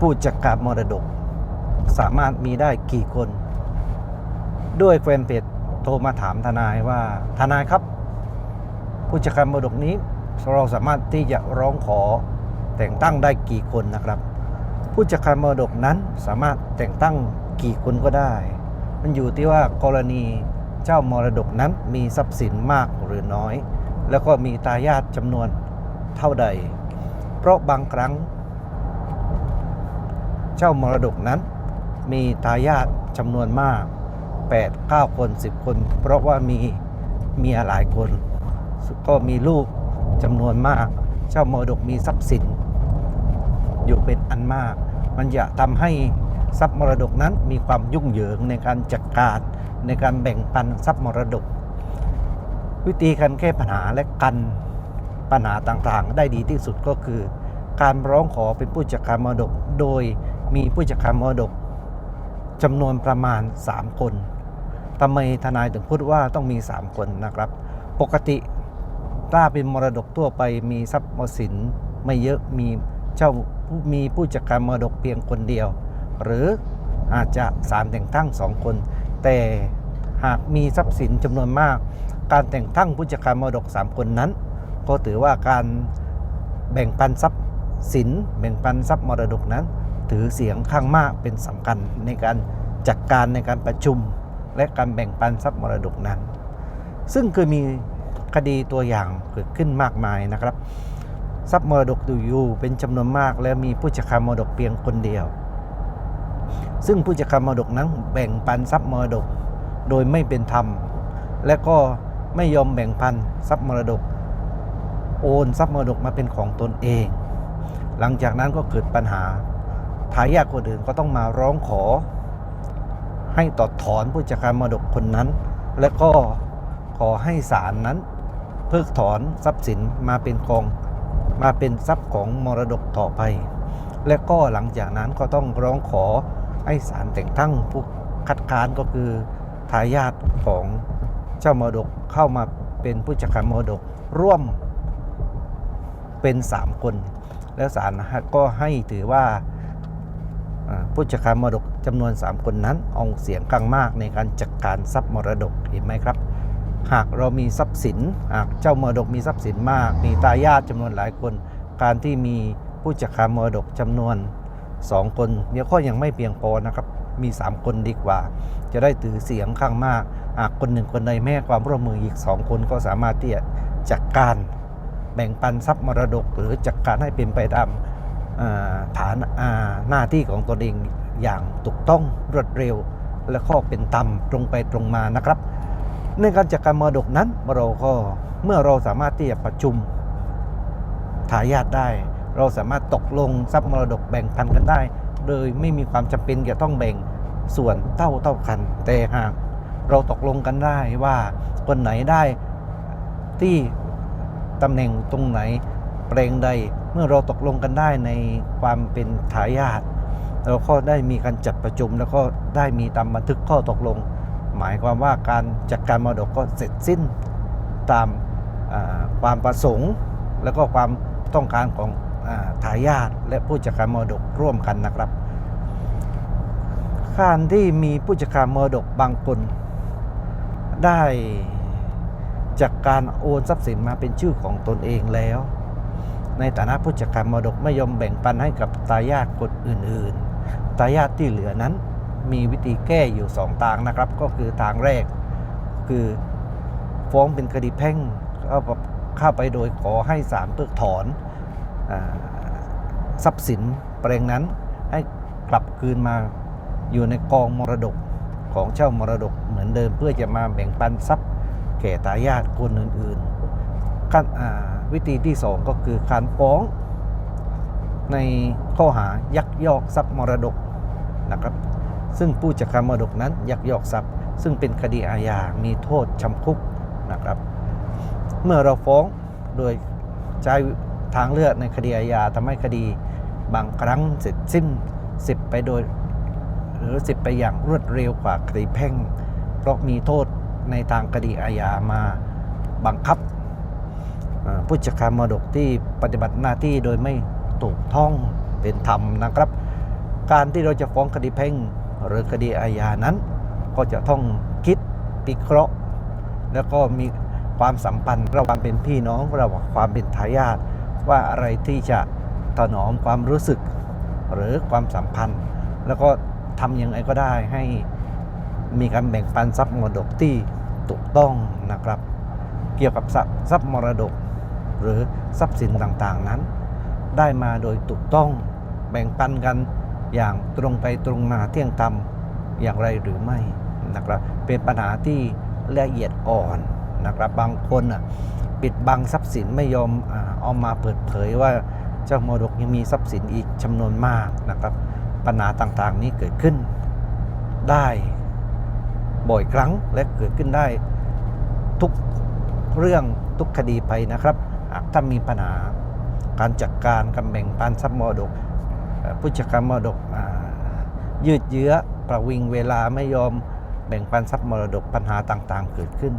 ผู้จัดการมรดก สามารถมีได้กี่คน ด้วยแฟนเพจโทรมาถามทนายว่าทนายครับ ผู้จัดการมรดกนี้เราสามารถที่จะร้องขอแต่งตั้งได้กี่คนนะครับ ผู้จัดการมรดกนั้นสามารถแต่งตั้งกี่คนก็ได้ มันอยู่ที่ว่ากรณีเจ้ามรดกนั้นมีทรัพย์สินมากหรือน้อย แล้วก็มีตายาทจำนวนเท่าใด เพราะบางครั้ง เจ้ามรดกนั้น มีทายาทจำนวนมาก 8 9 คน 10 คน เพราะว่ามีเมียหลายคน ก็มีลูกจำนวนมากเจ้ามรดกมีทรัพย์สิน อยู่เป็นอันมาก มันจะทำให้ทรัพย์มรดกนั้นมีความยุ่งเหยิงในการจัดการในการแบ่งปันทรัพย์มรดก วิธีการแก้ปัญหาและกันปัญหาต่างๆ ได้ดีที่สุดก็คือ การร้องขอเป็นผู้จัดการมรดกโดย มีผู้จัดการมรดกจำนวนประมาณ 3 คนทำไมทนายถึงพูดว่าต้องมี 3 คนนะครับ ปกติถ้าเป็นมรดกทั่วไปมีทรัพย์สินไม่เยอะมีเจ้ามีผู้จัดการมรดกเพียงคนเดียว หรืออาจจะสารแต่งตั้งสองคน แต่หากมีทรัพย์สินจำนวนมาก การแต่งตั้งผู้จัดการมรดก 3 คนนั้น ก็ถือว่าการแบ่งปันทรัพย์สินแบ่งปันทรัพย์มรดกนั้น ถือเสียงข้างมากเป็นสำคัญในการจัดการในการประชุม และการแบ่งปันทรัพย์มรดกนั้น ซึ่งเคยมีคดีตัวอย่างเกิดขึ้นมากมายนะครับ ทรัพย์มรดกอยู่เป็นจำนวนมาก และมีผู้จัดการมรดกเพียงคนเดียว ซึ่งผู้จัดการมรดกนั้นแบ่งปันทรัพย์มรดกโดยไม่เป็นธรรม และก็ไม่ยอมแบ่งปันทรัพย์มรดก โอนทรัพย์มรดกมาเป็นของตนเอง หลังจากนั้นก็เกิดปัญหา ทายาทคนอื่นก็ต้องมาร้องขอ ให้ตอดถอนผู้จัดการมรดกคนนั้น และก็ขอให้ศาลนั้น เพิกถอนทรัพย์สินมาเป็นกองมาเป็นทรัพย์ของมรดกต่อไป และก็หลังจากนั้นก็ต้องร้องขอให้ศาลแต่งตั้งผู้คัดค้านก็คือทายาทของเจ้ามรดกเข้ามาเป็นผู้จัดการมรดกร่วมเป็น 3 คน แล้วศาลก็ให้ถือว่าอ่า ผู้จัดการมรดกจำนวน 3 คนนั้นอาเสียงข้างมากในการจัดการทรัพย์มรดกเห็นไหมครับ หากเรามีทรัพย์สินหากเจ้ามรดกมีทรัพย์สินมาก มีตายาทจำนวนหลายคน การที่มีผู้จัดการมรดกจำนวน 2 คนเนี่ยก็ยังไม่เพียงพอนะครับมี 3 คนดีกว่า จะได้ถือเสียงข้างมากหากคนหนึ่งคนใดแม่ความร่วมมืออีก 2 คนก็สามารถที่จะจัดการแบ่งปันทรัพย์มรดก หรือจัดการให้เป็นไปตาม ฐานาหน้าที่ของตนเองอย่างถูกต้องรวดเร็ว และข้อเป็นธรรมตรงไปตรงมานะครับในการจัดการมรดกนั้นเราก็เมื่อเราสามารถที่จะประชุมทายาทได้ เราสามารถตกลงทรัพย์มรดกแบ่งปันกันได้ โดยไม่มีความจำเป็นจะต้องแบ่งส่วนเท่าเท่ากัน แต่หากเราตกลงกันได้ว่าคนไหนได้ที่ตำแหน่งตรงไหนแปลงใด มื่อเราตกลงกันได้ในความเป็นทายาทเราก็ได้มีการจัดประชุม แล้วก็ได้มีตามบันทึกข้อตกลง หมายความว่าการจัดการมรดกก็เสร็จสิ้นตามความประสงค์ แล้วก็ความต้องการของอทายาทและผู้จัดการมรดกร่วมกันนะครับการที่มีผู้จัดการมรดกบางคนได้จากการโอนทรัพย์สินมาเป็นชื่อของตนเองแล้ว ในฐานะผู้จัดการมรดกไม่ยอมแบ่งปันให้กับทายาทคนอื่นๆทายาทที่เหลือนั้นมีวิธีแก้อยู่สองทางนะครับ ก็คือทางแรก คือฟ้องเป็นคดีแพ่งเข้าไปโดยขอให้ศาลเพิกถอนอทรัพย์สินแปลงนั้นให้กลับคืนมาอยู่ในกองมรดกของเจ้ามรดกเหมือนเดิมเพื่อจะมาแบ่งปันทรัพย์แก่ทายาทคนอื่นๆขั้นอ่า วิธีที่สองก็คือการฟ้องในข้อหายักยอกทรัพย์มรดกนะครับ ซึ่งผู้จัดการมรดกนั้นยักยอกทรัพย์ ซึ่งเป็นคดีอาญา มีโทษจำคุกนะครับ เมื่อเราฟ้องโดยใช้ทางเลือกในคดีอาญาทำให้คดีบางครั้งเสร็จสิ้นสิบไปโดย หรือสิบไปอย่างรวดเร็วกว่าคดีแพ่ง เพราะมีโทษในทางคดีอาญามาบังคับ ผู้จัดการมรดกที่ปฏิบัติหน้าที่โดยไม่ถูกต้องเป็นธรรมนะครับ การที่เราจะฟ้องคดีแพ่งหรือคดีอาญานั้น ก็จะต้องคิดพิเคราะห์ แล้วก็มีความสัมพันธ์ระหว่างเป็นพี่น้องระหว่างความเป็นทายาทว่าอะไรที่จะถนอมความรู้สึก หรือความสัมพันธ์ แล้วก็ทำยังไงก็ได้ให้มีการแบ่งปันทรัพย์มรดกที่ถูกต้องนะครับ เกี่ยวกับทรัพย์มรดก หรือทรัพย์สินต่างๆนั้น ได้มาโดยถูกต้องแบ่งปันกันอย่างตรงไปตรงมาเที่ยงธรรมอย่างไรหรือไม่นะครับเป็นปัญหาที่ละเอียดอ่อนนะครับบางคนอะปิดบังทรัพย์สินไม่ยอมเอามาเปิดเผยว่าเจ้ามรดกยังมีทรัพย์สินอีกจำนวนมากนะครับ ปัญหาต่างๆนี้เกิดขึ้นได้บ่อยครั้งและเกิดขึ้นได้ทุกเรื่องทุกคดีไปนะครับ ถ้ามีปัญหาการจัดการการแบ่งปันทรัพย์มรดก ผู้จัดการมรดกยืดเยื้อประวิงเวลาไม่ยอมแบ่งปันทรัพย์มรดกปัญหาต่างๆ เกิดขึ้น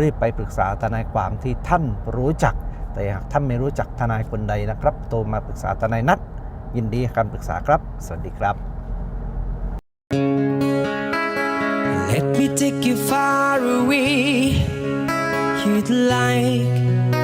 รีบไปปรึกษาทนายความที่ท่านรู้จัก แต่หากท่านไม่รู้จักทนายคนใดนะครับ โทรมาปรึกษาทนายนัด ยินดีให้คำปรึกษาครับ สวัสดีครับ Let me take you far away. You'd like